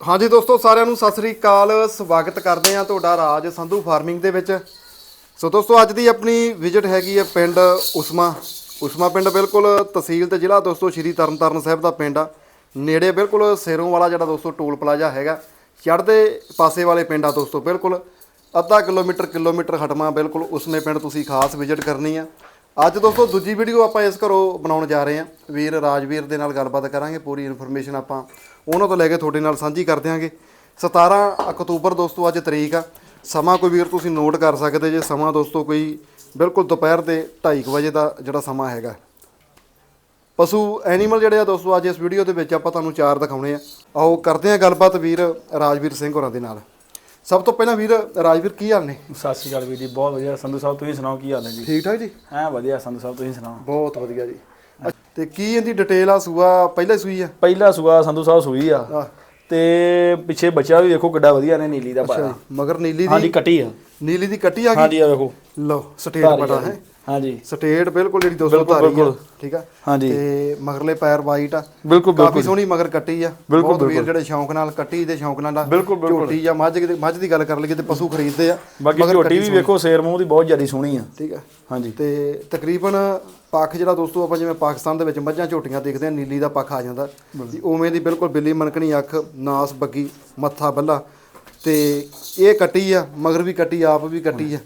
ਹਾਂਜੀ ਦੋਸਤੋ, ਸਾਰਿਆਂ ਨੂੰ ਸਤਿ ਸ੍ਰੀ ਅਕਾਲ। ਸਵਾਗਤ ਕਰਦੇ ਹਾਂ ਤੁਹਾਡਾ ਰਾਜ ਸੰਧੂ ਫਾਰਮਿੰਗ ਦੇ ਵਿੱਚ। ਸੋ ਦੋਸਤੋ, ਅੱਜ ਦੀ ਆਪਣੀ ਵਿਜ਼ਿਟ ਹੈਗੀ ਹੈ ਪਿੰਡ ਉਸਮਾ। ਉਸਮਾ ਪਿੰਡ ਬਿਲਕੁਲ ਤਹਿਸੀਲ ਤੇ ਜ਼ਿਲ੍ਹਾ ਦੋਸਤੋ, ਸ਼੍ਰੀ ਤਰਨਤਾਰਨ ਸਾਹਿਬ ਦਾ ਪਿੰਡ ਆ। ਨੇੜੇ ਬਿਲਕੁਲ ਸੇਰੋਂ ਵਾਲਾ ਜਿਹੜਾ ਦੋਸਤੋ, ਟੋਲ ਪਲਾਜ਼ਾ ਹੈਗਾ। ਚੜ੍ਹਦੇ ਪਾਸੇ ਵਾਲੇ ਪਿੰਡ ਆ ਦੋਸਤੋ, ਬਿਲਕੁਲ ਅੱਧਾ ਕਿਲੋਮੀਟਰ ਕਿਲੋਮੀਟਰ ਹਟਮਾ ਬਿਲਕੁਲ ਉਸਮੇ ਪਿੰਡ ਤੁਸੀਂ ਖਾਸ ਵਿਜ਼ਿਟ ਕਰਨੀ ਆ। ਅੱਜ ਦੋਸਤੋ ਦੂਜੀ ਵੀਡੀਓ ਆਪਾਂ ਇਸ ਘਰੋਂ ਬਣਾਉਣ ਜਾ ਰਹੇ ਹਾਂ। ਵੀਰ ਰਾਜਵੀਰ ਦੇ ਨਾਲ ਗੱਲਬਾਤ ਕਰਾਂਗੇ, ਪੂਰੀ ਇਨਫੋਰਮੇਸ਼ਨ ਆਪਾਂ ਉਹਨਾਂ ਤੋਂ ਲੈ ਕੇ ਤੁਹਾਡੇ ਨਾਲ ਸਾਂਝੀ ਕਰ ਦਿਆਂਗੇ। 17 ਅਕਤੂਬਰ ਦੋਸਤੋ ਅੱਜ ਤਰੀਕ ਆ। ਸਮਾਂ ਕੋਈ ਵੀਰ ਤੁਸੀਂ ਨੋਟ ਕਰ ਸਕਦੇ ਜੇ, ਸਮਾਂ ਦੋਸਤੋ ਕੋਈ ਬਿਲਕੁਲ ਦੁਪਹਿਰ ਦੇ 2:30 ਵਜੇ ਦਾ ਜਿਹੜਾ ਸਮਾਂ ਹੈਗਾ। ਪਸ਼ੂ ਐਨੀਮਲ ਜਿਹੜੇ ਆ ਦੋਸਤੋ ਅੱਜ ਇਸ ਵੀਡੀਓ ਦੇ ਵਿੱਚ ਆਪਾਂ ਤੁਹਾਨੂੰ ਚਾਰ ਦਿਖਾਉਣੇ ਆ। ਆਓ ਕਰਦੇ ਆ ਗੱਲਬਾਤ ਵੀਰ ਰਾਜਵੀਰ ਸਿੰਘ ਹੋਰਾਂ ਦੇ ਨਾਲ। ਸਭ ਤੋਂ ਪਹਿਲਾਂ ਵੀਰ ਰਾਜਵੀਰ ਕੀ ਹਾਲ ਨੇ? ਸਤਿ ਸ਼੍ਰੀ ਅਕਾਲ ਵੀਰ ਜੀ ਬਹੁਤ ਵਧੀਆ। ਸੰਧੂ ਸਾਹਿਬ ਤੁਸੀਂ ਸੁਣਾਓ ਕੀ ਹਾਲ ਹੈ ਜੀ? ਠੀਕ ਠਾਕ ਜੀ? ਐ ਵਧੀਆ ਸੰਧੂ ਸਾਹਿਬ ਤੁਸੀਂ ਸੁਣਾਓ? ਬਹੁਤ ਵਧੀਆ ਜੀ। ਤੇ ਕੀ ਇਹਦੀ ਡਿਟੇਲ ਆ? ਸੂਆ ਪਹਿਲੇ ਸੂਈ ਆ? ਪਹਿਲਾ ਸੂਆ ਸੰਧੂ ਸਾਹਿਬ ਸੂਈ ਆ। ਤੇ ਪਿੱਛੇ ਬੱਚਾ ਵੀ ਵੇਖੋ ਕਿੱਡਾ ਵਧੀਆ ਨੇ ਨੀਲੀ ਦਾ ਪਾਇਆ ਮਗਰ ਨੀਲੀ ਹਾਂਜੀ ਦੀ ਕੱਟੀ ਆ। ਨੀਲੀ ਦੀ ਕੱਟੀ ਆ ਗਈ? ਹਾਂਜੀ ਆ ਵੇਖੋ। ਲਓ ਸਟੇਟ ਆ ਹੈ। ਹਾਂਜੀ। ਸਟੇਟ ਬਿਲਕੁਲ ਜਿਹੜੀ ਦੋਸਤੋ ਬਿਲਕੁਲ, ਧਾਰੀ ਆ। ਠੀਕ ਆ? ਹਾਂਜੀ। ਤੇ ਮਗਰਲੇ ਪੈਰ ਵਾਈਟ ਆ। ਬਿਲਕੁਲ ਕਾਫੀ ਸੋਹਣੀ ਮਗਰ ਕੱਟੀ ਆ। ਬਿਲਕੁਲ, ਬਹੁਤ ਵੀਰ ਜਿਹੜੇ ਸ਼ੌਂਕ ਨਾਲ ਕੱਟੀ ਦੇ ਸ਼ੌਂਕ ਨਾਲ। ਝੋਟੀ ਜਾਂ ਮੱਝ ਦੀ ਮੱਝ ਦੀ ਗੱਲ ਕਰ ਲਈਏ ਤੇ ਪਸ਼ੂ ਖਰੀਦਦੇ ਆ। ਬਾਕੀ ਝੋਟੀ ਵੀ ਵੇਖੋ ਸੇਰ ਮੂੰਹ ਦੀ ਬਹੁਤ ਜ਼ਿਆਦਾ ਸੋਹਣੀ ਆ। ਠੀਕ ਆ। ਹਾਂਜੀ। ਤੇ ਤਕਰੀਬਨ ਪੱਖ ਜਿਹੜਾ ਦੋਸਤੋ ਆਪਾਂ ਜਿਵੇਂ ਪਾਕਿਸਤਾਨ ਦੇ ਵਿੱਚ ਮੱਝਾਂ ਝੋਟੀਆਂ ਦੇਖਦੇ ਆ ਨੀਲੀ ਦਾ ਪੱਖ ਆ ਜਾਂਦਾ। ਜੀ ਉਵੇਂ ਦੀ ਬਿਲਕੁਲ ਬਿੱਲੀ ਮਨਕਣੀ ਅੱਖ ਨਾਸ ਬੱਗੀ ਮੱਥਾ ਬੱਲਾ। ਤੇ ਇਹ ਕੱਟੀ ਆ ਮਗਰ ਵੀ ਕੱਟੀ ਆਪ ਵੀ ਕੱਟੀ ਆ।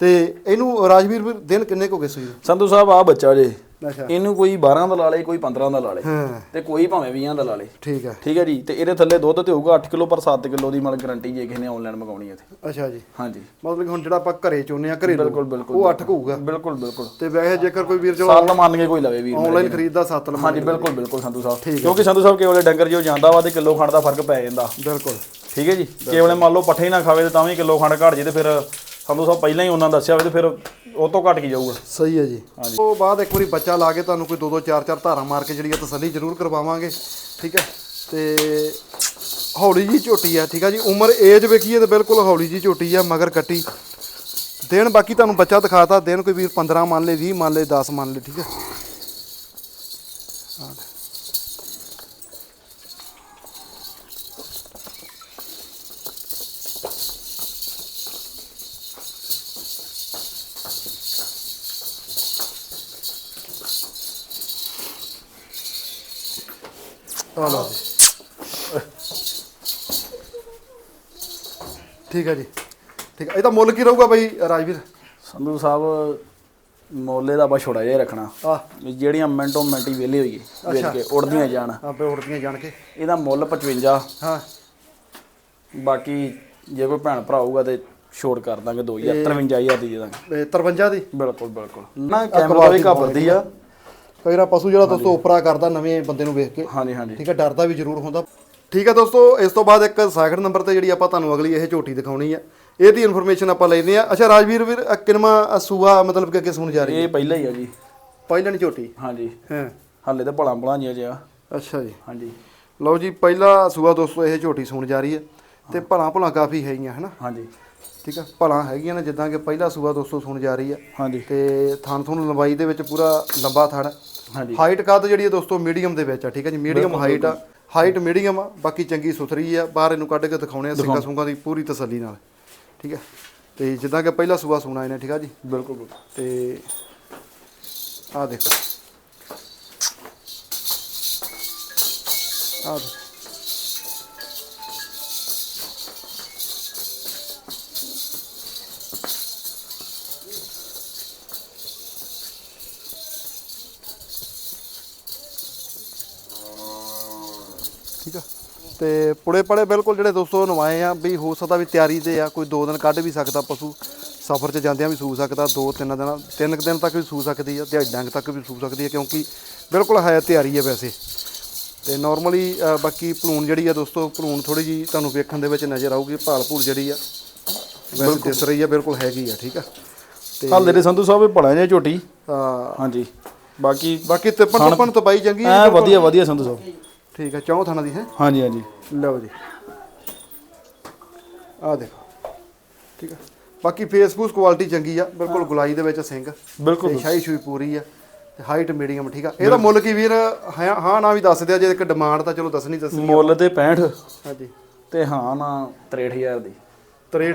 ਤੇ ਇਹਨੂੰ ਰਾਜਵੀਰ ਵੀਰ ਦਿਨ ਕਿੰਨੇ ਕੁ ਹੋ ਗਏ ਨੂੰ? ਸੰਧੂ ਸਾਹਿਬ ਆ ਬੱਚਾ ਜੇ। ਅੱਛਾ। ਇਹਨੂੰ ਕੋਈ 12 ਦਾ ਲਾ ਲੇ ਕੋਈ 15 ਦਾ ਲਾ ਲੇ। ਹਾਂ। ਤੇ ਕੋਈ ਭਾਵੇਂ 20 ਦਾ ਲਾ ਲੇ। ਠੀਕ ਆ। ਠੀਕ ਹੈ ਜੀ? ਤੇ ਇਹਦੇ ਥੱਲੇ ਦੁੱਧ ਤੇ ਹੋਊਗਾ 8 ਕਿਲੋ ਪਰ 7 ਕਿਲੋ ਦੀ ਮਤਲਬ ਗਾਰੰਟੀ ਜੇ ਕਿਸੇ ਨੇ ਆਨਲਾਈਨ ਮੰਗਾਉਣੀ ਹੈ ਤੇ ਅੱਛਾ ਜੀ। ਹਾਂਜੀ। ਮਤਲਬ ਹੁਣ ਜਿਹੜਾ ਆਪਾਂ ਘਰੇ ਚੋਨੇ ਆ ਘਰੇ ਬਿਲਕੁਲ ਬਿਲਕੁਲ ਉਹ 8 ਹੋਊਗਾ ਬਿਲਕੁਲ ਬਿਲਕੁਲ। ਤੇ ਵੈਸੇ ਜੇਕਰ ਕੋਈ ਵੀਰ ਚਲੋ ਸੱਤ ਮੰਨ ਕੇ ਕੋਈ ਲਵੇ ਵੀਰ ਆਨਲਾਈਨ ਖਰੀਦਦਾ 7 ਲੰਮਾ ਹਾਂਜੀ ਬਿਲਕੁਲ ਬਿਲਕੁਲ ਸੰਧੂ ਸਾਹਿਬ। ਕਿਉਂਕਿ ਸੰਧੂ ਸਾਹਿਬ ਕੇਵਲੇ ਡੰਗਰ ਜੋ ਜਾਂਦਾ ਵਾ ਤੇ ਕਿਲੋ ਖੰਡ ਦਾ ਫ਼ਰਕ ਪੈ ਜਾਂਦਾ। ਬਿਲਕੁਲ। ਠੀਕ ਹੈ ਜੀ? ਕੇਵਲੇ ਮੰਨ ਲਓ ਪੱਠੇ ਹੀ ਨਾ ਖਾਵੇ ਤੇ ਤਾਂ ਵੀ ਕਿਲੋ ਖੰਡ ਘਟ ਜੇ ਤੇ ਫਿਰ ਸੰਧੂ ਸਾਹਿਬ ਪਹਿਲਾਂ ਹੀ ਉਹਨਾਂ ਦੱਸਿਆ ਹੋਵੇ ਤੇ ਫਿਰ ਉਹ ਤੋਂ ਘਟ ਕੀ ਜਾਊਗਾ। ਸਹੀ ਹੈ ਜੀ। ਉਹ ਬਾਅਦ ਇੱਕ ਵਾਰੀ ਬੱਚਾ ਲਾ ਕੇ ਤੁਹਾਨੂੰ ਕੋਈ ਦੋ ਦੋ ਚਾਰ ਚਾਰ ਧਾਰਾਂ ਮਾਰ ਕੇ ਜਿਹੜੀ ਆ ਤਸੱਲੀ ਜ਼ਰੂਰ ਕਰਵਾਵਾਂਗੇ ਠੀਕ ਹੈ? ਤੇ ਹੌਲੀ ਜੀ ਝੋਟੀ ਆ ਠੀਕ ਆ ਜੀ? ਉਮਰ ਏਜ ਵੇਖੀਏ ਤੇ ਬਿਲਕੁਲ ਹੌਲੀ ਜੀ ਝੋਟੀ ਆ ਮਗਰ ਕੱਟੀ। ਦਿਨ ਬਾਕੀ ਤੁਹਾਨੂੰ ਬੱਚਾ ਦਿਖਾਤਾ ਦਿਨ ਕੋਈ ਵੀਰ 15 ਮੰਨ ਲੇ 20 ਮੰਨ ਲੇ 10 ਮੰਨ ਲੇ ਠੀਕ ਹੈ? ਆ ਲਓ ਜੀ। ਠੀਕ ਹੈ ਜੀ। ਠੀਕ ਹੈ। ਇਹ ਤਾਂ ਮੁੱਲ ਕੀ ਰਹੂਗਾ ਬਾਈ ਰਾਜਵੀਰ? ਸੰਧੂ ਸਾਹਿਬ ਮੋਲੇ ਦਾ ਬਾ ਛੋੜਾ ਜਿਹਾ ਹੀ ਰੱਖਣਾ। ਆ ਵੀ ਜਿਹੜੀਆਂ ਮਿੰਟੋ ਮਿੰਟ ਹੀ ਵਿਹਲੇ ਹੋਈਏ ਵੇਚ ਕੇ ਉੜਦੀਆਂ ਜਾਣ। ਆਪੇ ਉੜਦੀਆਂ ਜਾਣ ਕੇ। ਇਹਦਾ ਮੁੱਲ 55 ਹਾਂ। ਬਾਕੀ ਜੇ ਕੋਈ ਭੈਣ ਭਰਾ ਹੋਊਗਾ ਤੇ ਛੋੜ ਕਰ ਦਾਂਗੇ 2000 53000 ਦੀ ਦੇ ਦਾਂਗੇ। ਇਹ 53 ਦੀ? ਬਿਲਕੁਲ ਬਿਲਕੁਲ। ਨਾ ਕੈਮਰਾ ਵੀ ਘਬਰਦੀ ਆ। ਕਈ ਵਾਰ ਪਸ਼ੂ ਜਿਹੜਾ ਦੋਸਤੋ ਉਪਰਾ ਕਰਦਾ ਨਵੇਂ ਬੰਦੇ ਨੂੰ ਵੇਖ ਕੇ। ਹਾਂਜੀ ਹਾਂਜੀ। ਠੀਕ ਹੈ ਡਰਦਾ ਵੀ ਜ਼ਰੂਰ ਹੁੰਦਾ। ਠੀਕ ਹੈ ਦੋਸਤੋ ਇਸ ਤੋਂ ਬਾਅਦ ਇੱਕ ਸੈਕਿੰਡ ਨੰਬਰ ਤੇ ਜਿਹੜੀ ਆਪਾਂ ਤੁਹਾਨੂੰ ਅਗਲੀ ਇਹ ਝੋਟੀ ਦਿਖਾਉਣੀ ਆ। ਇਹਦੀ ਇਨਫੋਰਮੇਸ਼ਨ ਆਪਾਂ ਲੈਂਦੇ ਆ ਅੱਛਾ ਰਾਜਵੀਰ ਵੀਰ ਕਿਨਵਾਂ ਸੂਆ ਮਤਲਬ ਕਿ ਅੱਗੇ ਸੁਣ ਜਾ ਰਹੀ ਹੈ? ਇਹ ਪਹਿਲਾਂ ਹੀ ਆ ਜੀ। ਪਹਿਲਾਂ ਨਹੀਂ ਝੋਟੀ? ਹਾਂਜੀ। ਹਾਂ। ਹਾਲੇ ਤਾਂ ਭਲਾ ਭਲਾ ਨਹੀਂ ਅਜੇ ਆ ਅੱਛਾ ਜੀ। ਹਾਂਜੀ। ਲਓ ਜੀ ਪਹਿਲਾ ਸੂਆ ਦੋਸਤੋ ਇਹ ਝੋਟੀ ਸੁਣ ਜਾ ਰਹੀ ਹੈ। ਤੇ ਭਲਾ ਭਲਾ ਕਾਫੀ ਹੈਗੀਆਂ ਹਨਾ? ਹਾਂਜੀ। ਠੀਕ ਆ ਭਲਾ ਹੈਗੀਆਂ ਨੇ ਜਿੱਦਾਂ ਕਿ ਪਹਿਲਾ ਸੂਆ ਦੋਸਤੋ ਸੁਣ ਜਾ ਰਹੀ ਆ ਹਾਂਜੀ। ਤੇ ਥਣ ਥਣ ਲੰਬਾਈ ਦੇ ਵਿੱਚ ਪੂਰਾ ਲੰਬਾ ਹੈ। ਹਾਂਜੀ ਹਾਈਟ ਕੱਦ ਜਿਹੜੀ ਹੈ ਦੋਸਤੋ ਮੀਡੀਅਮ ਦੇ ਵਿੱਚ ਆ ਠੀਕ ਹੈ ਜੀ? ਮੀਡੀਅਮ ਹਾਈਟ ਆ। ਹਾਈਟ ਮੀਡੀਅਮ ਆ ਬਾਕੀ ਚੰਗੀ ਸੁਥਰੀ ਆ। ਬਾਹਰ ਇਹਨੂੰ ਕੱਢ ਕੇ ਦਿਖਾਉਣੇ ਆ ਸਿੰਘਾਂ ਸੁੰਗਾਂ ਦੀ ਪੂਰੀ ਤਸੱਲੀ ਨਾਲ ਠੀਕ ਹੈ? ਤੇ ਜਿੱਦਾਂ ਕਿ ਪਹਿਲਾ ਸੂਆ ਸੁਣਾ ਇਹਨੇ ਠੀਕ ਆ ਜੀ? ਬਿਲਕੁਲ ਬਿਲਕੁਲ। ਤੇ ਆ ਦੇਖੋ। ਆ ਦੇਖੋ। ਠੀਕ ਆ? ਤੇ ਪੁੜੇ ਪੜੇ ਬਿਲਕੁਲ ਜਿਹੜੇ ਦੋਸਤੋ ਨਵਾਏ ਆ ਵੀ ਹੋ ਸਕਦਾ ਵੀ ਤਿਆਰੀ ਤੇ ਆ ਕੋਈ ਦੋ ਦਿਨ ਕੱਢ ਵੀ ਸਕਦਾ ਪਸ਼ੂ ਸਫ਼ਰ 'ਚ ਜਾਂਦਿਆਂ ਵੀ ਸੂ ਸਕਦਾ ਦੋ ਤਿੰਨ ਦਿਨ ਤਿੰਨ ਕੁ ਦਿਨ ਤੱਕ ਵੀ ਸੂ ਸਕਦੀ ਆ ਦਿਹਾੜੀ ਡੰਗ ਤੱਕ ਵੀ ਸੂ ਸਕਦੀ ਆ ਕਿਉਂਕਿ ਬਿਲਕੁਲ ਹੈ ਤਿਆਰੀ ਆ ਵੈਸੇ। ਤੇ ਨਾਰਮਲੀ ਬਾਕੀ ਭਲੂਣ ਜਿਹੜੀ ਆ ਦੋਸਤੋ ਭਲੂਣ ਥੋੜੀ ਜੀ ਤੁਹਾਨੂੰ ਵੇਖਣ ਦੇ ਵਿੱਚ ਨਜ਼ਰ ਆਊਗੀ ਭਾਲ ਭੂਲ ਜਿਹੜੀ ਆ ਵੈਸੇ ਦਿਸ ਰਹੀ ਆ ਬਿਲਕੁਲ ਹੈਗੀ ਆ ਠੀਕ ਆ? ਤੇ ਹਾਲੇ ਦੇ ਸੰਧੂ ਸਾਹਿਬ ਇਹ ਭਲਾ ਜਿਹਾ ਝੋਟੀ। ਅਹ, ਹਾਂਜੀ। ਬਾਕੀ ਬਾਕੀ ਤਿੱਪਣ ਟੁੱਪਣ ਤਬਾਈ ਚੰਗੀ ਆ ਵਧੀਆ ਵਧੀਆ ਸੰਧੂ ਸਾਹਿਬ। ਠੀਕ ਆ ਚੌਂ ਥਾਣਾ ਦੀ ਹੈ? ਹਾਂਜੀ ਹਾਂਜੀ। ਲਓ ਜੀ। ਆ ਦੇਖੋ। ਠੀਕ ਆ। ਬਾਕੀ ਫੇਸਬੁੱਕ ਕੁਆਲਿਟੀ ਚੰਗੀ ਆ। ਬਿਲਕੁਲ ਗੁਲਾਈ ਦੇ ਵਿੱਚ ਸਿੰਘ। ਬਿਲਕੁਲ। ਸ਼ਾਹੀ ਸ਼ੂਈ ਪੂਰੀ ਆ। ਤੇ ਹਾਈਟ ਮੀਡੀਅਮ ਠੀਕ ਆ। ਇਹਦਾ ਮੁੱਲ ਕੀ ਵੀਰ? ਹਾਂ ਹਾਂ ਨਾ ਵੀ ਦੱਸ ਦਿਆ ਜੇ ਇੱਕ ਡਿਮਾਂਡ ਤਾਂ ਚਲੋ ਦੱਸਣੀ ਦੱਸਣੀ ਮੁੱਲ ਤੇ 65 ਹਾਂਜੀ। ਤੇ ਹਾਂ ਨਾ 63000 ਦੀ। 63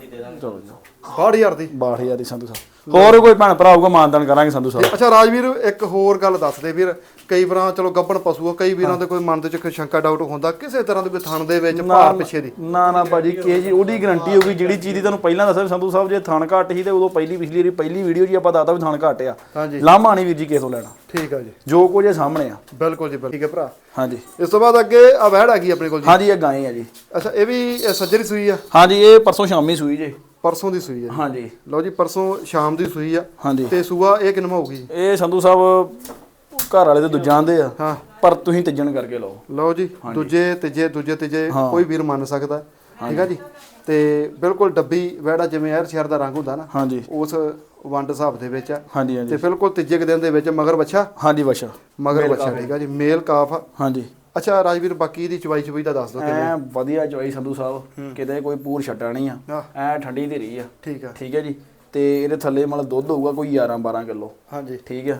ਦੀ। ਚਲੋ ਜੀ। 62000 ਦੀ। 62000 ਦੀ ਸੰਧੂ ਸਾਹਿਬ। ਹੋਰ ਕੋਈ ਭੈਣ ਭਰਾ ਆਊਗਾ ਮਾਨਦਾਨ ਕਰਾਂਗੇ ਸੰਧੂ ਸਾਹਿਬ। ਅੱਛਾ ਰਾਜਵੀਰ ਇੱਕ ਹੋਰ ਗੱਲ ਦੱਸ ਦੇ ਵੀਰ। ਕਈ ਵਾਰਾਂ ਚਲੋ ਗੱਬਣ ਪਸ਼ੂ ਆ ਕਈ ਵੀਰਾਂ ਦੇ ਕੋਈ ਮਨ ਦੇ ਚ ਕੋਈ ਸ਼ੰਕਾ ਡਾਊਟ ਹੁੰਦਾ ਕਿਸੇ ਤਰ੍ਹਾਂ ਦੇ ਕੋਈ ਥਣ ਦੇ ਵਿੱਚ ਭਾਰ ਪਿੱਛੇ ਦੀ। ਨਾ ਨਾ ਭਾਜੀ ਕੀ ਜੀ ਉਹਦੀ ਗਾਰੰਟੀ ਹੋਊਗੀ ਜਿਹੜੀ ਚੀਜ਼ ਦੀ ਤੁਹਾਨੂੰ ਪਹਿਲਾਂ ਦੱਸਿਆ ਸੰਧੂ ਸਾਹਿਬ ਜੇ ਥਣ ਘੱਟ ਸੀ ਤੇ ਉਦੋਂ ਪਹਿਲੀ ਪਿਛਲੀ ਵਾਰੀ ਪਹਿਲੀ ਵੀਡੀਓ ਜੀ ਆਪਾਂ ਦੱਸਦਾ ਵੀ ਥਣ ਘੱਟ ਆ। ਹਾਂਜੀ। ਲਾਮਾ ਨਹੀਂ ਵੀਰ ਜੀ ਕਿਸੇ ਲੈਣਾ। ਠੀਕ ਆ ਜੀ। ਜੋ ਕੁਝ ਇਹ ਸਾਹਮਣੇ ਆ। ਬਿਲਕੁਲ ਜੀ ਠੀਕ ਹੈ ਭਰਾ। ਹਾਂਜੀ। ਇਸ ਤੋਂ ਬਾਅਦ ਅੱਗੇ ਆ ਵਹਿੜ ਆ ਗਈ ਆਪਣੇ ਕੋਲ ਜੀ। ਹਾਂਜੀ ਇਹ ਗਾਏ ਆ ਜੀ। ਅੱਛਾ ਇਹ ਵੀ ਸੱਜਰੀ ਸੂਈ ਆ। ਹਾਂਜੀ ਇਹ ਪਰਸੋਂ ਸ਼ਾਮੀ ਸੂਈ ਜੇ। ਪਰਸੋਂ ਦੀ ਸੂਈ ਆ ਹਾਂਜੀ। ਲਓ ਜੀ ਪਰਸੋਂ ਸ਼ਾਮ ਦੀ ਸੂਈ ਆ। ਹਾਂਜੀ। ਤੇ ਸੂਆ ਇਹ ਕਿੰਨਾ ਹੋਊਗੀ? ਜੀ? ਇਹ ਸੰਧੂ ਸਾਹਿਬ ਘਰ ਵਾਲੇ ਤੇ ਦੂਜਾ ਆਂਦੇ ਆ। ਹਾਂ। ਪਰ ਤੁਸੀਂ ਤੀਜਣ ਕਰਕੇ ਲਓ। ਲਓ ਜੀ ਦੂਜੇ ਤੀਜੇ ਦੂਜੇ ਤੀਜੇ ਹਾਂ। ਕੋਈ ਵੀਰ ਮੰਨ ਸਕਦਾ। ਠੀਕ ਆ ਜੀ? ਤੇ ਬਿਲਕੁਲ ਡੱਬੀ ਵਹਿੜਾ ਜਿਵੇਂ ਐਰ ਸ਼ਹਿਰ ਦਾ ਰੰਗ ਹੁੰਦਾ ਨਾ ਹਾਂਜੀ। ਉਸ ਵੰਡ ਹਿਸਾਬ ਦੇ ਵਿੱਚ ਆ। ਹਾਂਜੀ ਤੇ ਹਾਂਜੀ ਬਿਲਕੁਲ ਤੀਜੇ ਕੁ ਦਿਨ ਦੇ ਵਿੱਚ ਮਗਰ ਬੱਚਾ ਹਾਂਜੀ ਵਸ਼ਾ ਮਗਰ ਬੱਚਾ ਠੀਕ ਆ ਜੀ? ਮੇਲ ਕਾਫ ਆ। ਹਾਂਜੀ। ਅੱਛਾ ਰਾਜਵੀਰ ਬਾਕੀ ਦੀ ਚਵਾਈ ਚਵਾਈ ਦਾ ਦੱਸ ਕਿਵੇਂ? ਐ ਵਧੀਆ ਚੋਈ ਸੰਧੂ ਸਾਹਿਬ। ਕਿਤੇ ਕੋਈ ਪੂਰ ਛੱਟਾ ਨਹੀਂ ਆ। ਐ ਠੰਡੀ ਧੀਰੀ ਆ। ਠੀਕ ਆ। ਠੀਕ ਹੈ ਜੀ। ਤੇ ਇਹਦੇ ਥੱਲੇ ਮਤਲਬ ਦੁੱਧ ਹੋਊਗਾ ਕੋਈ 11 12 ਕਿਲੋ। ਹਾਂਜੀ। ਠੀਕ ਹੈ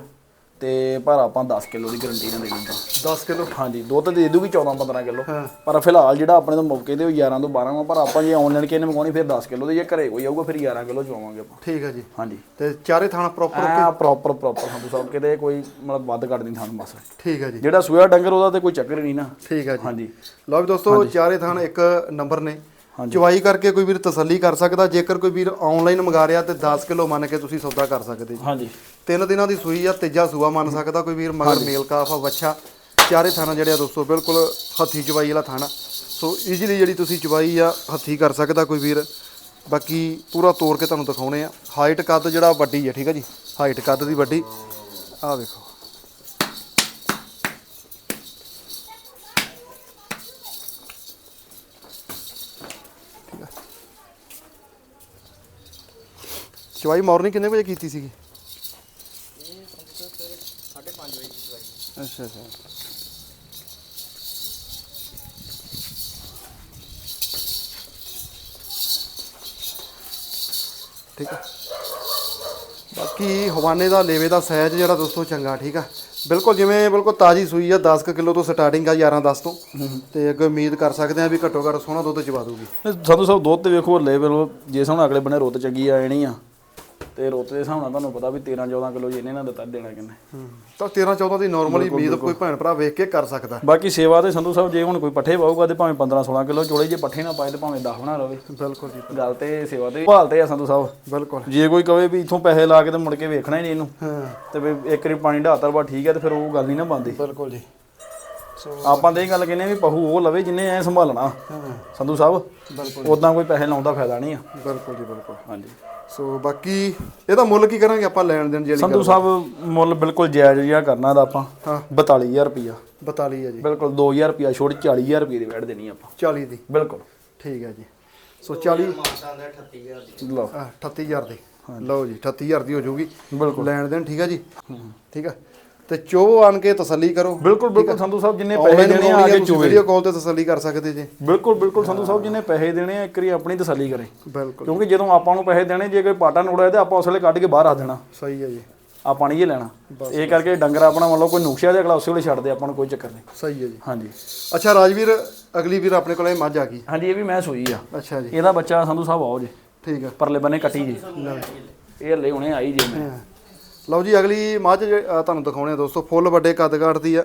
ਤੇ ਪਰ ਆਪਾਂ 10 ਕਿਲੋ ਦੀ ਗਾਰੰਟੀ ਨਾਲ ਦੇਣੀ ਤਾਂ 10 ਕਿਲੋ? ਹਾਂਜੀ ਦੁੱਧ ਦੇ ਦੂਗੀ 14 15 ਕਿਲੋ। ਹਾਂ। ਪਰ ਫਿਲਹਾਲ ਜਿਹੜਾ ਆਪਣੇ ਤੋਂ ਮੌਕੇ ਤੇ ਉਹ 11 ਤੋਂ 12 ਵਾ ਪਰ ਆਪਾਂ ਜੇ ਆਨਲਾਈਨ ਕਿਸੇ ਨੇ ਮੰਗਾਉਣੀ ਫਿਰ 10 ਕਿਲੋ ਦੀ ਜੇ ਘਰੇ ਕੋਈ ਆਊਗਾ ਫਿਰ 11 ਕਿਲੋ ਚਵਾਵਾਂਗੇ ਆਪਾਂ। ਠੀਕ ਆ ਜੀ। ਹਾਂਜੀ। ਤੇ ਚਾਰੇ ਥਾਣਾ ਪ੍ਰੋਪਰ ਆ ਪ੍ਰੋਪਰ ਪ੍ਰੋਪਰ ਸੰਧੂ ਸਾਹਿਬ ਕਿਤੇ ਕੋਈ ਮਤਲਬ ਵੱਧ ਘੱਟ ਨਹੀਂ ਸਾਨੂੰ ਬਸ। ਠੀਕ ਆ ਜੀ। ਜਿਹੜਾ ਸੂਆ ਡੰਗਰ ਉਹਦਾ ਤੇ ਕੋਈ ਚੱਕਰ ਹੀ ਨਹੀਂ ਨਾ। ਠੀਕ ਆ ਜੀ। ਹਾਂਜੀ। ਲਓ ਵੀ ਦੋਸਤੋ ਚਾਰੇ ਥਾਣ ਇੱਕ ਨੰਬਰ ਨੇ। ਚਵਾਈ ਕਰਕੇ ਕੋਈ ਵੀਰ ਤਸੱਲੀ ਕਰ ਸਕਦਾ ਜੇਕਰ ਕੋਈ ਵੀਰ ਆਨਲਾਈਨ ਮੰਗਾ ਰਿਹਾ ਤੇ 10 ਕਿਲੋ ਮੰਨ ਕੇ ਤੁਸੀਂ ਸੌਦਾ ਕਰ ਸਕਦੇ ਜੀ। ਹਾਂਜੀ। ਤਿੰਨ ਦਿਨਾਂ ਦੀ ਸੂਈ ਆ ਤੀਜਾ ਸੂਆ ਮੰਨ ਸਕਦਾ ਕੋਈ ਵੀਰ ਮਗਰ ਮੇਲ ਕਾਫ ਆ ਵੱਛਾ। ਚਾਰੇ ਥਾਣਾ ਜਿਹੜੇ ਆ ਦੋਸਤੋ ਬਿਲਕੁਲ ਹੱਥੀ ਚਵਾਈ ਵਾਲਾ ਥਾਣਾ। ਸੋ ਈਜ਼ੀਲੀ ਜਿਹੜੀ ਤੁਸੀਂ ਚਵਾਈ ਆ ਹੱਥੀ ਕਰ ਸਕਦਾ ਕੋਈ ਵੀਰ। ਬਾਕੀ ਪੂਰਾ ਤੋੜ ਕੇ ਤੁਹਾਨੂੰ ਦਿਖਾਉਣੇ ਆ। ਹਾਈਟ ਕੱਦ ਜਿਹੜਾ ਵੱਡੀ ਹੈ ਠੀਕ ਹੈ ਜੀ? ਹਾਈਟ ਕੱਦ ਦੀ ਵੱਡੀ। ਆਹ ਵੇਖੋ। ਚਵਾਈ ਮਾਰਨਿੰਗ ਕਿੰਨੇ ਵਜੇ ਕੀਤੀ ਸੀਗੀ? ਅੱਛਾ ਅੱਛਾ। ਠੀਕ ਹੈ ਬਾਕੀ ਹਵਾਨੇ ਦਾ ਲੇਵੇ ਦਾ ਸਾਈਜ਼ ਜਿਹੜਾ ਦੋਸਤੋ ਚੰਗਾ ਠੀਕ ਆ। ਬਿਲਕੁਲ ਜਿਵੇਂ ਬਿਲਕੁਲ ਤਾਜੀ ਸੂਈ ਆ 10 ਕੁ ਕਿਲੋ ਤੋਂ ਸਟਾਰਟਿੰਗ ਆ 11 10 ਤੋਂ। ਤੇ ਅੱਗੇ ਉਮੀਦ ਕਰ ਸਕਦੇ ਆ ਵੀ ਘੱਟੋ ਘੱਟ ਸੋਹਣਾ ਦੁੱਧ ਚਵਾ ਦੂਗੀ। ਸੰਧੂ ਸਾਹਿਬ ਦੁੱਧ ਤੇ ਵੇਖੋ ਲੈਵਲ ਜੇ ਹੁਣ ਅਗਲੇ ਬੰਨੇ ਰੁੱਤ ਚੰਗੀ ਆ ਜਾਣੀ ਆ। ਤੇ ਰੁੱਤ ਦੇ ਹਿਸਾਬ ਨਾਲ ਤੁਹਾਨੂੰ ਪਤਾ ਵੀ 13 14 ਕਿਲੋ ਜੀ ਇਹਨੇ ਨਾਲ ਦਿੱਤਾ ਦੇਣਾ ਕਿੰਨੇ? ਤਾਂ 13 14 ਦੀ ਨਾਰਮਲੀ ਉਮੀਦ ਕੋਈ ਭੈਣ ਭਰਾ ਵੇਖ ਕੇ ਕਰ ਸਕਦਾ। ਬਾਕੀ ਸੇਵਾ ਤੇ ਸੰਧੂ ਸਾਹਿਬ ਜੇ ਹੁਣ ਕੋਈ ਪੱਠੇ ਪਾਊਗਾ ਤੇ ਭਾਵੇਂ 15 16 ਕਿਲੋ ਚੋਲੇ ਜੇ ਪੱਠੇ ਨਾ ਪਾਏ ਤੇ ਭਾਵੇਂ 10 ਬਣਾ ਲਵੇ। ਬਿਲਕੁਲ ਜੀ ਗੱਲ ਤੇ ਸੇਵਾ ਤੇ ਭਾਲਤੇ ਆ ਸੰਧੂ ਸਾਹਿਬ। ਬਿਲਕੁਲ। ਜੇ ਕੋਈ ਕਵੇ ਵੀ ਇਥੋਂ ਪੈਸੇ ਲਾ ਕੇ ਤੇ ਮੁੜ ਕੇ ਵੇਖਣਾ ਹੀ ਨਹੀਂ ਇਹਨੂੰ। ਹਾਂ। ਤੇ ਵੀ ਇੱਕ ਵਾਰੀ ਪਾਣੀ ਢਾਤਾ ਬਾ ਠੀਕ ਹੈ ਤੇ ਫਿਰ ਉਹ ਗੱਲ ਨਹੀਂ ਨਾ ਬਣਦੀ। ਬਿਲਕੁਲ ਜੀ। ਆਪਾਂ ਤਾਂ ਇਹ ਗੱਲ ਕਹਿੰਦੇ ਵੀ ਪਹੂ ਉਹ ਲਵੇ ਜਿੰਨੇ ਐ ਸੰਭਾਲਣਾ। ਸੰਧੂ ਸਾਹਿਬ ਬਿਲਕੁਲ ਉਦਾਂ ਕੋਈ ਪੈਸੇ ਲਾਉਣ ਦਾ ਫਾਇਦਾ ਨਹੀਂ ਆ। ਬਿਲਕੁਲ ਜੀ ਬਿਲਕੁਲ। ਹਾਂਜੀ। ਸੋ ਬਾਕੀ ਇਹਦਾ ਮੁੱਲ ਕੀ ਕਰਾਂਗੇ ਆਪਾਂ ਲੈਣ ਦੇਣ ਜਿਹੜੀ ਸੰਧੂ ਸਾਹਿਬ ਮੁੱਲ ਬਿਲਕੁਲ ਜਾਇਜ਼ ਜਿਹਾ ਕਰਨਾ ਦਾ ਆਪਾਂ। ਹਾਂ। 42000 ਰੁਪਿਆ 42 ਹੈ ਜੀ। ਬਿਲਕੁਲ 2000 ਰੁਪਿਆ ਛੋੜ 40000 ਰੁਪਏ ਦੀ ਵੈਟ ਦੇਣੀ ਆਪਾਂ। 40 ਦੀ। ਬਿਲਕੁਲ। ਠੀਕ ਹੈ ਜੀ। ਸੋ 40 ਲਓ। ਆਹ, 38000 ਦੀ। ਲਓ ਜੀ 38000 ਦੀ ਹੋ ਜਾਊਗੀ। ਬਿਲਕੁਲ। ਲੈਣ ਦੇਣ ਠੀਕ ਹੈ ਜੀ? ਠੀਕ ਹੈ ਤੇ ਚੋ ਆਣ ਕੇ ਤਸੱਲੀ ਕਰੋ। ਬਿਲਕੁਲ ਬਿਲਕੁਲ ਸੰਧੂ ਸਾਹਿਬ ਜਿੰਨੇ ਪੈਸੇ ਦੇਣੇ ਆ ਕੇ ਚੋਵੇ। ਵੀਡੀਓ ਕਾਲ ਤੇ ਤਸੱਲੀ ਕਰ ਸਕਦੇ ਜੀ। ਬਿਲਕੁਲ ਬਿਲਕੁਲ ਸੰਧੂ ਸਾਹਿਬ ਜਿੰਨੇ ਪੈਸੇ ਦੇਣੇ ਆ ਇੱਕ ਵਾਰੀ ਆਪਣੀ ਤਸੱਲੀ ਕਰੇ। ਬਿਲਕੁਲ। ਕਿਉਂਕਿ ਜਦੋਂ ਆਪਾਂ ਨੂੰ ਪੈਸੇ ਦੇਣੇ ਜੇ ਕੋਈ ਪਾਟਾ ਨੋੜਾ ਤੇ ਆਪਾਂ ਉਸ ਵੇਲੇ ਕੱਢ ਕੇ ਬਾਹਰ ਆ ਦੇਣਾ। ਸਹੀ ਹੈ ਜੀ। ਆਪਾਂ ਨਹੀਂ ਇਹ ਲੈਣਾ। ਇਹ ਕਰਕੇ ਡੰਗਰ ਆਪਣਾ ਮੰਨ ਲਓ ਕੋਈ ਨੁਕਸਿਆ ਦੇ ਅਗਲਾ ਉਸੇ ਵੇਲੇ ਛੱਡ ਦੇ ਆਪਾਂ ਨੂੰ ਕੋਈ ਚੱਕਰ ਨਹੀਂ। ਸਹੀ ਹੈ ਜੀ। ਹਾਂਜੀ। ਅੱਛਾ ਰਾਜਵੀਰ ਅਗਲੀ ਵੀਰ ਆਪਣੇ ਕੋਲੇ ਮੱਝ ਆ ਗਈ। ਹਾਂਜੀ ਇਹ ਵੀ ਮੈਂ ਸੋਈ ਆ। ਅੱਛਾ ਜੀ। ਇਹਦਾ ਬੱਚਾ ਸੰਧੂ ਸਾਹਿਬ ਆਓ ਜੇ। ਠੀਕ ਹੈ। ਪਰਲੇ ਬੰਨੇ ਕੱਟੀ ਜੀ। ਇਹ ਹਲੇ ਹੁਣੇ ਆਈ ਜੇ ਮੈਂ। ਲਓ ਜੀ ਅਗਲੀ ਮੱਝ ਜੇ- ਅ, ਤੁਹਾਨੂੰ ਦਿਖਾਉਣੇ ਆ ਦੋਸਤੋ ਫੁੱਲ ਵੱਡੇ ਕੱਦ ਕਾਠ ਦੀ ਆ।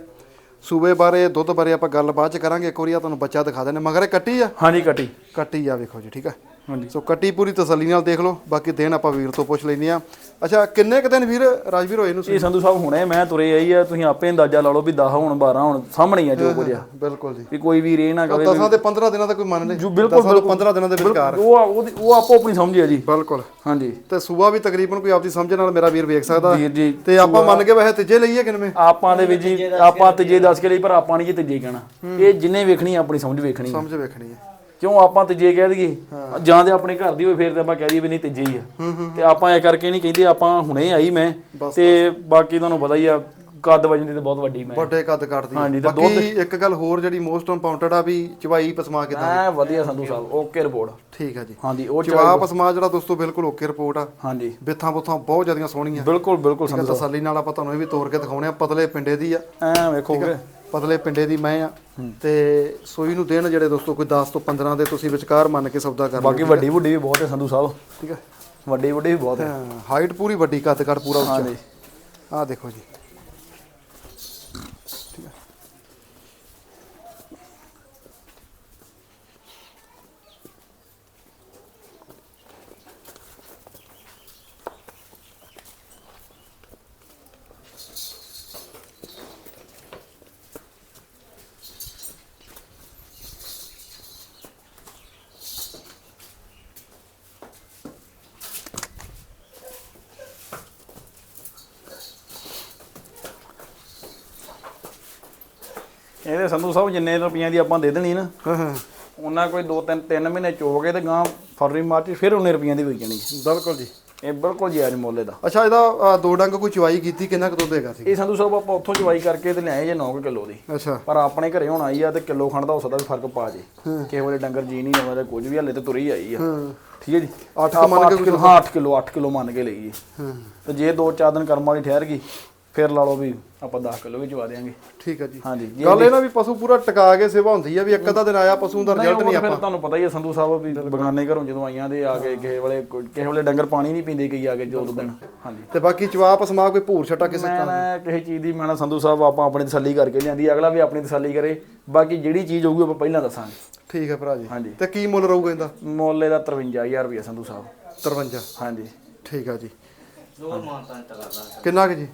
ਸੂਬੇ ਬਾਰੇ ਦੁੱਧ ਬਾਰੇ ਆਪਾਂ ਗੱਲ ਬਾਅਦ ਚ ਕਰਾਂਗੇ ਇੱਕ ਵਾਰੀ ਆ ਤੁਹਾਨੂੰ ਬੱਚਾ ਦਿਖਾ ਦਿੰਦੇ ਮਗਰ ਇਹ ਕੱਟੀ ਆ? ਹਾਂਜੀ ਕੱਟੀ। ਕੱਟੀ ਆ ਵੇਖੋ ਜੀ ਠੀਕ ਆ। ਹਾਂਜੀ। ਸੋ ਕੱਟੀ ਪੂਰੀ ਤਸੱਲੀ ਨਾਲ ਦੇਖ ਲਓ ਬਾਕੀ ਦਿਨ ਆਪਾਂ ਵੀਰ ਤੋਂ ਪੁੱਛ ਲੈਂਦੇ ਆ ਅੱਛਾ ਕਿੰਨੇ ਕੁ ਦਿਨ ਵੀਰ ਰਾਜਵੀਰ ਹੋਏ ਨੂੰ ਇਹ ਸੰਧੂ ਸਾਹਿਬ ਹੁਣੇ ਮੈਂ ਤੁਰੇ ਆਈ ਆ ਤੁਸੀਂ ਆਪੇ ਅੰਦਾਜ਼ਾ ਲਾ ਲਓ ਵੀ 10 ਹੁਣ 12 ਹੁਣ ਸਾਹਮਣੇ ਹੀ ਆ ਜੋ ਕੁਝ ਆ। ਬਿਲਕੁਲ ਜੀ। ਵੀ ਕੋਈ ਵੀਰ ਇਹ ਨਾ ਕਵੇ ਦਸਾਂ ਤੇ 15 ਦਿਨਾਂ ਦਾ ਕੋਈ ਮੰਨ ਲੈ ਜੋ ਬਿਲਕੁਲ, ਦਸਾਂ ਤੋਂ 15 ਦਿਨਾਂ ਦੇ ਵਿਚਕਾਰ। ਉਹ ਉਹਦੀ- ਉਹ ਆਪੋ ਆਪਣੀ ਸਮਝ ਆ ਜੀ। ਬਿਲਕੁਲ। ਹਾਂਜੀ। ਤੇ ਸੂਬਾ ਵੀ ਤਕਰੀਬਨ ਕੋਈ ਆਪਦੀ ਸਮਝ ਨਾਲ ਮੇਰਾ ਵੀਰ ਵੇਖ ਸਕਦਾ। ਵੀਰ ਜੀ ਤੇ ਆਪਾਂ ਮੰਨ ਕੇ ਵੈਸੇ ਤੀਜੇ ਲਈਏ ਕਿਨਵੇਂ ਆਪਾਂ ਦੇ ਵਿੱਚ ਜੀ ਆਪਾਂ ਤੀਜੇ ਦੱਸ ਕੇ ਲਈ ਪਰ ਆਪਾਂ ਨਹੀਂ ਜੀ ਤੀਜੇ ਕਹਿਣਾ। ਇਹ ਜਿੰਨੇ ਵੇਖਣੀ ਆ, ਆਪਣੀ ਸਮਝ ਵੇਖਣੀ। ਸਮਝ ਵੇਖਣੀ ਹੈ ਕਿਉਂ ਆਪਾਂ ਤੀਜੇ ਕਹਿ ਦਈਏ? ਜਾਂ ਤੇ ਆਪਣੇ ਘਰ ਦੀ ਹੋਵੇ ਫਿਰ ਤੇ ਆਪਾਂ ਕਹਿ ਦਈਏ ਵੀ ਨਹੀਂ ਤੀਜੇ ਹੀ ਆ। ਤੇ ਆਪਾਂ ਇਹ ਕਰਕੇ ਨਹੀਂ ਕਹਿੰਦੇ ਆਪਾਂ ਹੁਣੇ ਆਈ ਮੈਂ। ਤੇ ਬਾਕੀ ਤੁਹਾਨੂੰ ਪਤਾ ਹੀ ਆ ਕੱਦ ਵਜਨ ਦੀ ਤਾਂ ਬਹੁਤ ਵੱਡੀ ਮੈਂ। ਵੱਡੇ ਕੱਦ ਕੱਟਦੀ ਹੈ। ਹਾਂਜੀ, ਤੇ ਬਾਕੀ ਇੱਕ ਗੱਲ ਹੋਰ ਜਿਹੜੀ ਮੋਸਟ ਇੰਪੋਰਟੈਂਟ ਆ ਵੀ ਚਵਾਈ ਪਸਮਾ ਕਿਦਾਂ ਐ ਵਧੀਆ ਸੰਧੂ ਸਾਹਿਬ ਓਕੇ ਰਿਪੋਰਟ ਠੀਕ ਹੈ ਜੀ। ਹਾਂਜੀ ਉਹ ਚਵਾ ਪਸਮਾ ਜਿਹੜਾ ਦੋਸਤੋ ਬਿਲਕੁਲ ਓਕੇ ਰਿਪੋਰਟ ਆ। ਹਾਂਜੀ। ਬਿੱਥਾਂ ਬੁੱਥਾਂ ਬਹੁਤ ਜ਼ਿਆਦੀਆਂ ਸੋਹਣੀਆਂ। ਬਿਲਕੁਲ ਬਿਲਕੁਲ ਸੰਧੂ ਤਸੱਲੀ ਨਾਲ ਆਪਾਂ ਤੁਹਾਨੂੰ ਇਹ ਵੀ ਤੋੜ ਕੇ ਦਿਖਾਉਣੇ ਆ ਪਤਲੇ ਪਿੰਡੇ ਦੀ ਆ। ਐ ਵੇਖੋਗੇ ਪਤਲੇ ਪਿੰਡੇ ਦੀ ਮੈਂ ਆ ਤੇ ਸੂਈ ਨੂੰ ਦਿਨ ਜਿਹੜੇ ਦੋਸਤੋ ਕੋਈ 10 ਤੋਂ 15 ਦੇ ਤੁਸੀਂ ਵਿਚਕਾਰ ਮੰਨ ਕੇ ਸੌਦਾ ਕਰ ਲਓ ਬਾਕੀ ਵੱਡੀ ਵੱਡੀ ਵੀ ਬਹੁਤ ਹੈ ਸੰਧੂ ਸਾਹਿਬ। ਠੀਕ ਹੈ ਵੱਡੀ ਵੱਡੀ ਵੀ ਬਹੁਤ ਹੈ। ਹਾਈਟ ਪੂਰੀ ਵੱਡੀ ਕੱਦ ਕੱਦ ਪੂਰਾ ਉੱਚਾ। ਆਹ ਦੇਖੋ ਜੀ। ਇਹਦੇ ਸੰਧੂ ਸਾਹਿਬ ਜਿੰਨੇ ਰੁਪਈਆਂ ਦੀ ਆਪਾਂ ਦੇ ਦੇਣੀ ਨਾ ਉਹਨਾਂ ਕੋਈ 2 3 3 ਮਹੀਨੇ ਚੋ ਕੇ ਤੇ ਗਾਂ ਫਰਵਰੀ ਮਾਰਚ ਫਿਰ ਉਹਨੇ ਰੁਪਈਆਂ ਦੀ ਵਿਕ ਜਾਣੀ। ਬਿਲਕੁਲ ਜੀ। ਇਹ ਬਿਲਕੁਲ ਜਾਇਜ਼ ਮੁੱਲ ਇਹਦਾ। ਅੱਛਾ ਇਹਦਾ ਦੋ ਡੰਗ ਕੋਈ ਚਵਾਈ ਕੀਤੀ ਕਿੰਨਾ ਕੁ ਦੁੱਧ ਹੈਗਾ ਸੀ? ਇਹ ਸੰਧੂ ਸਾਹਿਬ ਆਪਾਂ ਉੱਥੋਂ ਚਵਾਈ ਕਰਕੇ ਤੇ ਲਿਆਏ ਜੇ 9 ਕਿਲੋ ਦੀ। ਅੱਛਾ। ਪਰ ਆਪਣੇ ਘਰੇ ਹੁਣ ਆਈ ਆ ਤੇ ਕਿਲੋ ਖੰਡ ਦਾ ਹੋ ਸਕਦਾ ਵੀ ਫ਼ਰਕ ਪਾ ਜੇ। ਕਿਸੇ ਵੇਲੇ ਡੰਗਰ ਜੀ ਨਹੀਂ ਆਉਂਦਾ ਤੇ ਕੁਝ ਵੀ ਹਲੇ ਤੇ ਤੁਰੀ ਆਈ ਆ। ਠੀਕ ਹੈ ਜੀ? ਅੱਠ ਕੁ ਮੰਨ ਕੇ ਹਾਂ 8 ਕਿਲੋ 8 ਕਿਲੋ ਮੰਨ ਕੇ ਲਈਏ ਹਾਂ। ਤੇ ਜੇ 2-4 ਦਿਨ ਕਰਮ ਵਾਲੀ ਠਹਿਰ ਗਈ ਫਿਰ ਲਾ ਲਓ ਵੀ ਆਪਾਂ 10 ਕਿਲੋ ਵੀ ਚਵਾ ਦੇਾਂਗੇ ਠੀਕ ਹੈ ਜੀ। ਹਾਂਜੀ ਜੇ ਗੱਲ ਇਹ ਨਾ ਵੀ ਪਸ਼ੂ ਪੂਰਾ ਟਿਕਾ ਕੇ ਸੇਵਾ ਹੁੰਦੀ ਆ ਵੀ ਇੱਕ ਅੱਧਾ ਦਿਨ ਆਇਆ ਪਸ਼ੂ ਦਾ ਰਿਜ਼ਲਟ ਨਹੀਂ ਫਿਰ ਆਪਾਂ। ਤੁਹਾਨੂੰ ਪਤਾ ਹੀ ਹੈ ਸੰਧੂ ਸਾਹਿਬ ਵੀ ਬਗਾਨੇ ਘਰੋਂ ਜਦੋਂ ਆਈਆਂ ਦੇ ਆ ਕੇ ਕਿਸੇ ਵੇਲੇ ਕਿਸੇ ਵੇਲੇ ਡੰਗਰ ਪਾਣੀ ਨਹੀਂ ਪੀਂਦੇ ਕਈ ਆ ਕੇ ਜੋ ਦੋ ਦਿਨ। ਹਾਂਜੀ। ਤੇ ਬਾਕੀ ਚਵਾਪ ਸਮਾ ਕੋਈ ਭੂਰ ਛਟਾ ਕਿਸੇ ਮੈਂ ਨਾ ਕਿਸੇ ਚੀਜ਼ ਦੀ ਮੈਂ ਨਾ ਸੰਧੂ ਸਾਹਿਬ ਆਪਾਂ ਆਪਣੀ ਤਸੱਲੀ ਕਰਕੇ ਲਿਆਂਦੀ ਅਗਲਾ ਵੀ ਆਪਣੀ ਤਸੱਲੀ ਕਰੇ। ਬਾਕੀ ਜਿਹੜੀ ਚੀਜ਼ ਹੋਊਗੀ ਆਪਾਂ ਪਹਿਲਾਂ ਦੱਸਾਂਗੇ। ਠੀਕ ਹੈ ਭਰਾ ਜੀ। ਹਾਂਜੀ। ਤੇ ਕੀ ਮੁੱਲ ਰਹੂਗਾ ਇਹਦਾ? ਮੁੱਲ ਇਹਦਾ 53000 ਰੁਪਏ ਸੰਧੂ ਸਾਹਿਬ। 53 ਹਾਂਜੀ। ਠੀਕ ਆ ਜੀ। ਕਿੰਨਾ ਕੁ ਜੀ?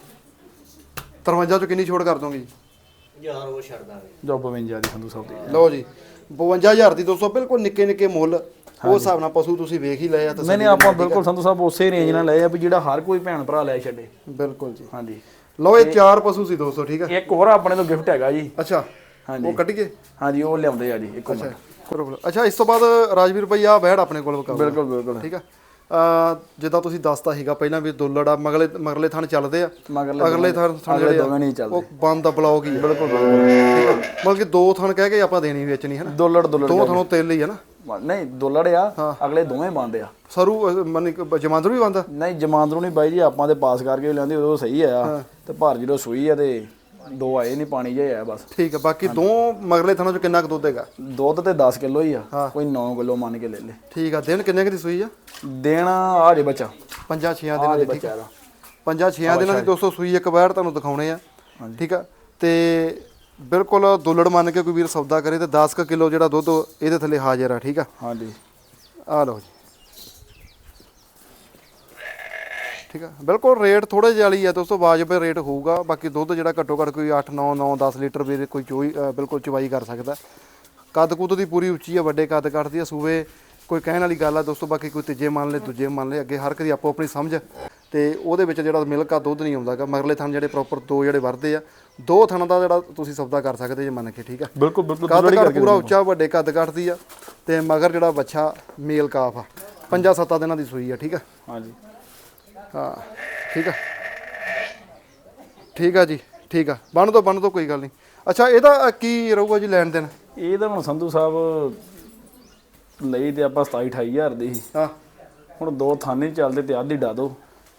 53 ਚੋਂ ਕਿੰਨੀ ਛੋੜ ਕਰ ਦੋਗੇ? ਜੀ ਯਾਰ ਉਹ ਛੱਡ ਦਾਂਗੇ। ਜੋ 52 ਦੀ ਸੰਧੂ ਸਾਹਿਬ ਦੀ ਲਓ ਜੀ 52000 ਦੀ ਦੋਸਤੋ ਬਿਲਕੁਲ ਨਿੱਕੇ ਨਿੱਕੇ ਮੁੱਲ। ਉਸ ਹਿਸਾਬ ਨਾਲ ਪਸ਼ੂ ਤੁਸੀਂ ਵੇਖ ਹੀ ਲਏ ਆ ਨਹੀਂ ਨਹੀਂ ਆਪਾਂ ਬਿਲਕੁਲ ਸੰਧੂ ਸਾਹਿਬ ਉਸੇ ਰੇਂਜ ਨਾਲ ਲਏ ਆ ਵੀ ਜਿਹੜਾ ਹਰ ਕੋਈ ਭੈਣ ਭਰਾ ਲੈ ਛੱਡੇ। ਬਿਲਕੁਲ ਜੀ। ਹਾਂਜੀ। ਲਓ ਇਹ ਚਾਰ ਪਸ਼ੂ ਸੀ ਦੋਸਤੋ ਠੀਕ ਆ? ਇੱਕ ਹੋਰ ਆਪਣੇ ਤੋਂ ਗਿਫਟ ਹੈਗਾ ਜੀ। ਅੱਛਾ ਹਾਂਜੀ। ਉਹ ਕੱਢੀਏ? ਹਾਂਜੀ ਉਹ ਲਿਆਉਂਦੇ ਆ ਜੀ ਇੱਕ ਮਿੰਟ। ਅੱਛਾ ਇਸ ਤੋਂ ਬਾਅਦ ਰਾਜਵੀਰ ਭਾਈ ਆ ਬੈੜ ਆਪਣੇ ਕੋਲ ਬਿਲਕੁਲ ਬਿਲਕੁਲ। ਠੀਕ ਆ? ਜਿੱਦਾਂ ਤੁਸੀਂ ਦੱਸਤਾ ਸੀਗਾ ਪਹਿਲਾਂ ਵੀ ਦੁੱਲੜ ਆ ਮਗਲੇ ਮਗਰਲੇ ਥਣ ਚੱਲਦੇ ਆ। ਅਗਲੇ ਥਣ ਥਣ ਜਿਹੜੇ ਦੋਵੇਂ ਨਹੀਂ ਚੱਲਦੇ। ਉਹ ਬੰਦ ਦਾ ਬਲੌਗ ਹੀ ਬਿਲਕੁਲ ਮਤਲਬ ਕਿ ਦੋ ਥਣ ਕਹਿ ਕੇ ਆਪਾਂ ਦੇਣੀ ਵੇਚਣੀ ਹੈ ਨਾ ਦੁੱਲੜ ਦੁੱਲੜ ਦੋ ਥਣੋਂ ਤੇਲ ਹੀ ਹੈ ਨਾ? ਨਹੀਂ ਦੁੱਲੜ ਆ ਅਗਲੇ ਦੋਵੇਂ ਬੰਦ ਆ। ਸਰੂ ਮਨ ਜਮਾਂਦਰ ਵੀ ਬੰਦਾ ਨਹੀਂ ਜਮਾਂਦਰੂ ਨਹੀਂ ਬਾਈ ਜੀ ਆਪਾਂ ਤੇ ਪਾਸ ਕਰਕੇ ਲੈਂਦੇ ਉਦੋਂ ਸਹੀ ਆ। ਤੇ ਭਾਰ ਜਦੋਂ ਸੂਈ ਆ ਤੇ ਦੋ ਆਏ ਨਹੀਂ ਪਾਣੀ ਜਿਹਾ ਆ ਬਸ। ਠੀਕ ਹੈ ਬਾਕੀ ਦੋ ਮਗਰਲੇ ਥਣਾਂ ਚ ਕਿੰਨਾ ਕੁ ਦੁੱਧ ਹੈਗਾ? ਦੁੱਧ ਤੇ 10 ਕਿਲੋ ਹੀ ਆ ਕੋਈ 9 ਕਿਲੋ ਮੰਨ ਕੇ ਲੈ ਲੈ। ਠੀਕ ਆ ਦਿਨ ਕਿੰਨੇ ਕੁ ਦੀ ਸੂਈ ਆ? ਦੇਣਾ ਆ ਜੇ ਬੱਚਾ। ਪੰਜਾਂ ਛੇਆਂ ਆ ਦਿਨਾਂ ਜੇ ਦੀ ਠੀਕ ਬੱਚਾ ਇਹਦਾ। ਪੰਜਾਂ ਛੇਆਂ ਦਿਨਾਂ ਦੀ 200 ਸੂਈ ਇੱਕ ਬੈੜ ਤੁਹਾਨੂੰ ਦਿਖਾਉਣੇ ਆ ਠੀਕ ਆ। ਤੇ ਬਿਲਕੁਲ ਦੁੱਲੜ ਮੰਨ ਕੇ ਕੋਈ ਵੀਰ ਸੌਦਾ ਕਰੇ ਤੇ 10 ਕੁ ਕਿਲੋ ਜਿਹੜਾ ਦੁੱਧ ਇਹਦੇ ਥੱਲੇ ਹਾਜ਼ਰ ਆ ਠੀਕ ਆ। ਹਾਂਜੀ। ਆ ਲਓ ਜੀ। ਠੀਕ ਆ? ਬਿਲਕੁਲ ਰੇਟ ਥੋੜੇ ਜਿਹਾ ਵਾਲੀ ਆ ਦੋਸਤੋ ਵਾਜਬ ਰੇਟ ਹੋਊਗਾ ਬਾਕੀ ਦੁੱਧ ਜਿਹੜਾ ਘੱਟੋ ਘੱਟ ਕੋਈ 8 9 9 10 ਲੀਟਰ ਵੀ ਕੋਈ ਚੋਈ ਬਿਲਕੁਲ ਚਵਾਈ ਕਰ ਸਕਦਾ। ਕੱਦ ਕੁੱਦ ਦੀ ਪੂਰੀ ਉੱਚੀ ਆ ਵੱਡੇ ਕੱਦ ਕੱਟਦੀ ਆ ਸੂਵੇ ਕੋਈ ਕਹਿਣ ਵਾਲੀ ਗੱਲ ਆ ਦੋਸਤੋ ਬਾਕੀ ਕੋਈ ਤੀਜੇ ਮੰਨ ਲੈ ਦੂਜੇ ਮੰਨ ਲੈ ਅੱਗੇ ਹਰ ਇੱਕ ਦੀ ਆਪੋ ਆਪਣੀ ਸਮਝ। ਤੇ ਉਹਦੇ ਵਿੱਚ ਜਿਹੜਾ ਮਿਲਕ ਆ ਦੁੱਧ ਨਹੀਂ ਆਉਂਦਾਗਾ। ਮਗਰਲੇ ਥਣ ਜਿਹੜੇ ਪ੍ਰੋਪਰ ਦੋ ਜਿਹੜੇ ਵਰਦੇ ਆ ਦੋ ਥਣ ਦਾ ਜਿਹੜਾ ਤੁਸੀਂ ਸੌਦਾ ਕਰ ਸਕਦੇ ਜੇ ਮੰਨ ਕੇ ਠੀਕ ਆ? ਬਿਲਕੁਲ ਬਿਲਕੁਲ ਕੱਦ ਕੱਟ ਪੂਰਾ ਉੱਚਾ ਵੱਡੇ ਕੱਦ ਕੱਟਦੀ ਆ ਤੇ ਮਗਰ ਜਿਹੜਾ ਬੱਚਾ ਮੇਲ ਕਾਫ ਆ ਪੰਜਾਂ ਸੱਤਾਂ ਦਿਨਾਂ ਦੀ ਸੂਈ ਆ ਠੀਕ ਆ? ਹਾਂਜੀ। ਹਾਂ ਠੀਕ ਆ। ਠੀਕ ਆ ਜੀ ਠੀਕ ਆ। ਬਣ ਦੋ ਬਣ ਦੋ ਕੋਈ ਗੱਲ ਨਹੀਂ। ਅੱਛਾ ਇਹਦਾ ਕੀ ਰਹੂਗਾ ਜੀ ਲੈਣ ਦੇਣ? ਇਹ ਤਾਂ ਹੁਣ ਸੰਧੂ ਸਾਹਿਬ ਲਈ ਤੇ ਆਪਾਂ 27 28000 ਦੀ ਸੀ। ਹਾਂ। ਹੁਣ ਦੋ ਥਾਨੇ ਚੱਲਦੇ ਤੇ ਆਧੀ ਡਾ ਦੋ।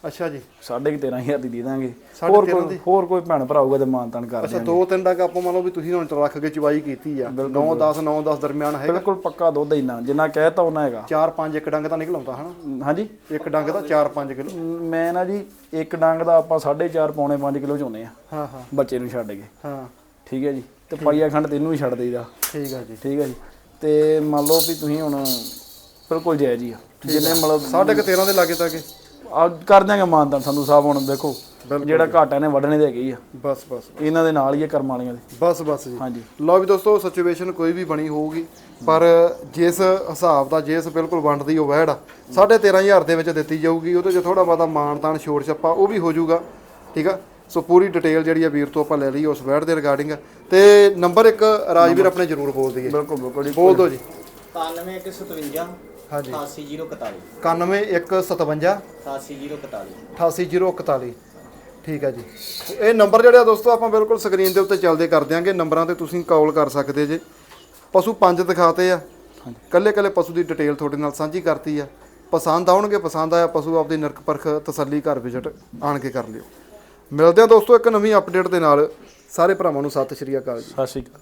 ਅੱਛਾ ਜੀ। ਸਾਢੇ ਕੁ 13000 ਦੀ ਦੇ ਦਾਂਗੇ। ਸਾਢੇ ਹੋਰ ਕੋਈ ਹੋਰ ਕੋਈ ਭੈਣ ਭਰਾ ਹੋਊਗਾ ਤੇ ਮਾਨਤਾਨ ਕਰ ਅੱਛਾ ਦਿਆਂਗੇ। ਦੋ ਤਿੰਨ ਡੰਗ ਆਪਾਂ ਮੰਨ ਲਓ ਵੀ ਤੁਸੀਂ ਹੁਣ ਰੱਖ ਕੇ ਚਵਾਈ ਕੀਤੀ ਆ। 9 10 9 10 ਦਰਮਿਆਨ ਹੈਗਾ। ਬਿਲਕੁਲ ਪੱਕਾ ਦੁੱਧ ਇੰਨਾ। ਜਿੰਨਾ ਕਹਿਤਾ ਉਹਨਾਂ ਹੈਗਾ। 4 5 ਇੱਕ ਡੰਗ ਤਾਂ ਨਿਕਲ ਆਉਂਦਾ ਹਨਾ? ਹਾਂਜੀ। ਇੱਕ ਡੰਗ ਦਾ 4 5 ਕਿਲੋ। ਮੈਂ ਨਾ ਜੀ ਇੱਕ ਡੰਗ ਦਾ ਆਪਾਂ 4.5 ਪੌਣੇ 5 ਕਿਲੋ ਚਾਹੁੰਦੇ ਆ। ਹਾਂ ਹਾਂ। ਬੱਚੇ ਨੂੰ ਛੱਡ ਕੇ। ਹਾਂ। ਠੀਕ ਹੈ ਜੀ। ਤੇ ਪਾਈਆ ਖੰਡ ਤੈਨੂੰ ਵੀ ਛੱਡ ਦੇਈਦਾ। ਠੀਕ ਆ ਜੀ। ਠੀਕ ਹੈ ਜੀ। ਤੇ ਮੰਨ ਲਓ ਵੀ ਤੁਸੀਂ ਹੁਣ ਬਿਲਕੁਲ ਜਾਇਜ਼ ਹੀ ਆ। ਜਿੰਨੇ ਮਤਲਬ ਸਾਢੇ ਕੁ 13 ਦੇ ਲਾਗੇ ਤਾਂ ਕਿ ਆ ਕਰ ਦਿਆਂਗੇ ਮਾਨਤਾਨ ਸੰਧੂ ਸਾਹਿਬ ਹੁਣ ਦੇਖੋ ਜਿਹੜਾ ਘਾਟਾ ਨੇ ਵੱਢਣੇ ਦੇ ਹੈਗੇ ਹੀ ਆ। ਬਸ ਬਸ ਇਹਨਾਂ ਦੇ ਨਾਲ ਹੀ ਆ ਕਰਮ ਵਾਲੀਆਂ ਦੇ। ਬਸ ਬਸ ਜੀ। ਹਾਂਜੀ। ਲਓ ਵੀ ਦੋਸਤੋ ਸਿਚੁਏਸ਼ਨ ਕੋਈ ਵੀ ਬਣੀ ਹੋਊਗੀ ਪਰ ਜਿਸ ਹਿਸਾਬ ਦਾ ਜਿਸ ਬਿਲਕੁਲ ਵੰਡਦੀ ਉਹ ਵਹਿੜ ਆ 13500 ਦੇ ਵਿੱਚ ਦਿੱਤੀ ਜਾਊਗੀ ਉਹਦੇ 'ਚ ਥੋੜਾ ਬਹੁਤਾ ਮਾਨਤਾਨ ਛੋੜ ਛੱਪਾ ਉਹ ਵੀ ਹੋ ਜਾਊਗਾ ਠੀਕ ਆ? ਸੋ ਪੂਰੀ ਡਿਟੇਲ ਜਿਹੜੀ ਆ ਵੀਰ ਤੋਂ ਆਪਾਂ ਲੈ ਲਈ ਉਸ ਵਹਿੜ ਦੇ ਰਿਗਾਰਡਿੰਗ ਤੇ ਨੰਬਰ ਇੱਕ ਰਾਜਵੀਰ ਆਪਣੇ ਜ਼ਰੂਰ ਬੋਲ ਦਈਏ। ਬਿਲਕੁਲ ਬਿਲਕੁਲ ਜੀ ਬੋਲ ਦਿਓ ਜੀ। 9157 ਹਾਂਜੀ। 88041 91157 88041 88041 ਠੀਕ ਹੈ ਜੀ। ਇਹ ਨੰਬਰ ਜਿਹੜੇ ਆ ਦੋਸਤੋ ਆਪਾਂ ਬਿਲਕੁਲ ਸਕਰੀਨ ਦੇ ਉੱਤੇ ਚੱਲਦੇ ਕਰ ਦਿਆਂਗੇ ਨੰਬਰਾਂ ਤੇ ਤੁਸੀਂ ਕਾਲ ਕਰ ਸਕਦੇ ਜੇ। ਪਸ਼ੂ ਪੰਜ ਦਿਖਾਤੇ ਆ। ਕੱਲੇ ਕੱਲੇ ਪਸ਼ੂ ਦੀ ਡਿਟੇਲ ਤੁਹਾਡੇ ਨਾਲ ਸਾਂਝੀ ਕਰਤੀ ਆ। ਪਸੰਦ ਆਉਣਗੇ ਪਸੰਦ ਆਇਆ ਪਸ਼ੂ ਆਪਦੀ ਨਰਕ ਪਰਖ ਤਸੱਲੀ ਘਰ ਵਿਜ਼ਿਟ ਆਣ ਕੇ ਕਰ ਲਿਓ। ਮਿਲਦੇ ਆ ਦੋਸਤੋ ਇੱਕ ਨਵੀਂ ਅਪਡੇਟ ਦੇ ਨਾਲ। ਸਾਰੇ ਭਰਾਵਾਂ ਨੂੰ ਸਤਿ ਸ਼੍ਰੀ ਅਕਾਲ ਜੀ। ਸਤਿ ਸ਼੍ਰੀ ਅਕਾਲ